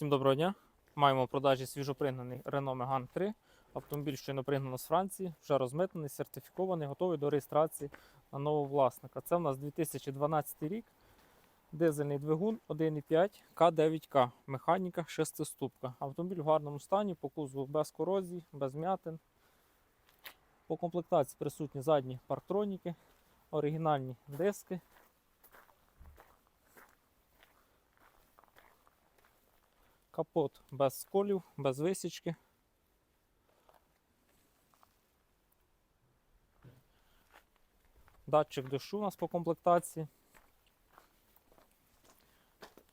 Всім доброго дня. Маємо в продажі свіжопригнаний Renault Megane 3. Автомобіль щойно пригнано з Франції, вже розмитнений, сертифікований, готовий до реєстрації на нового власника. Це в нас 2012 рік. Дизельний двигун 1,5 К9К, механіка 6-ступка. Автомобіль в гарному стані, по кузову без корозії, без м'ятин. По комплектації присутні задні парктроніки, оригінальні диски. Капот без сколів, без висічки. Датчик дощу у нас по комплектації.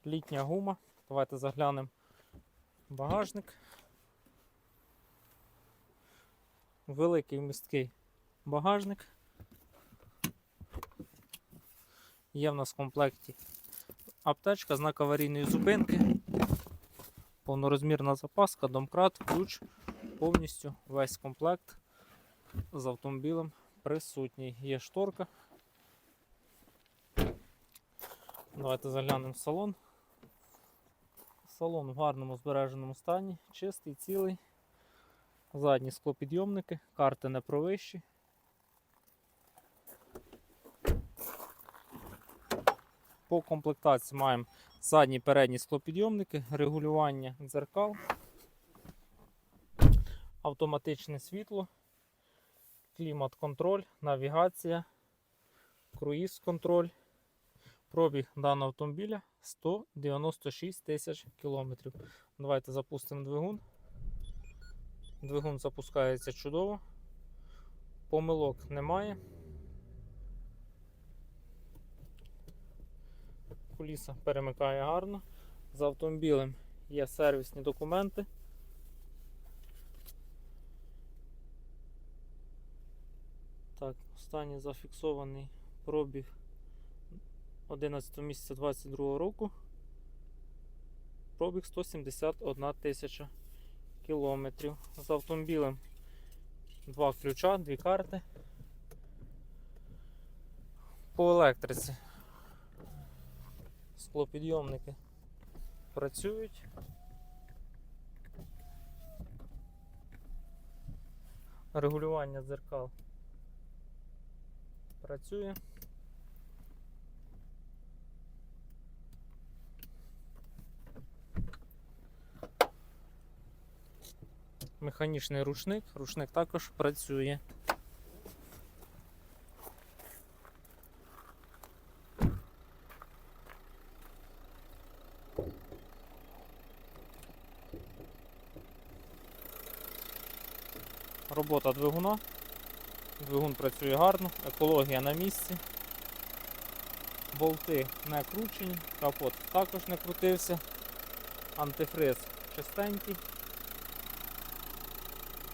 Літня гума. Давайте заглянемо багажник. Великий місткий багажник. Є в нас в комплекті аптечка, знак аварійної зупинки повнорозмірна запаска, домкрат, ключ, повністю весь комплект з автомобілем присутній. Є шторка. Давайте заглянемо в салон. Салон в гарному збереженому стані, чистий, цілий. Задні склопідйомники, карти не провищі. По комплектації маємо задні передні склопідйомники, регулювання дзеркал, автоматичне світло, клімат-контроль, навігація, круїз-контроль. Пробіг даного автомобіля 196 тисяч кілометрів. Давайте запустимо двигун. Двигун запускається чудово, помилок немає. Куліса перемикає гарно. З автомобілем є сервісні документи. Так, останній зафіксований пробіг 11 місяця 22 року. Пробіг 171 тисяча кілометрів. З автомобілем два ключа, дві карти. По електриці склопідйомники працюють. Регулювання дзеркал працює. Механічний рушник, рушник також працює. Робота двигуна. Двигун працює гарно, екологія на місці. Болти не кручені, капот також не крутився. Антифриз чистенький.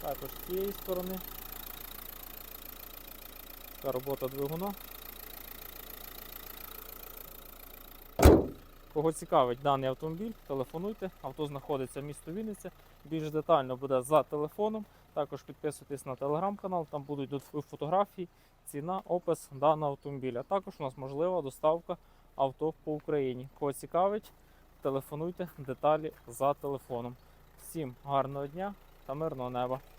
Також з цієї сторони. Така робота двигуна. Кого цікавить даний автомобіль, телефонуйте. Авто знаходиться в місті Вінниця. Більш детально буде за телефоном. Також підписуйтесь на телеграм-канал, там будуть фотографії, ціна, опис даного автомобіля. Також у нас можлива доставка авто по Україні. Кого цікавить, телефонуйте деталі за телефоном. Всім гарного дня та мирного неба!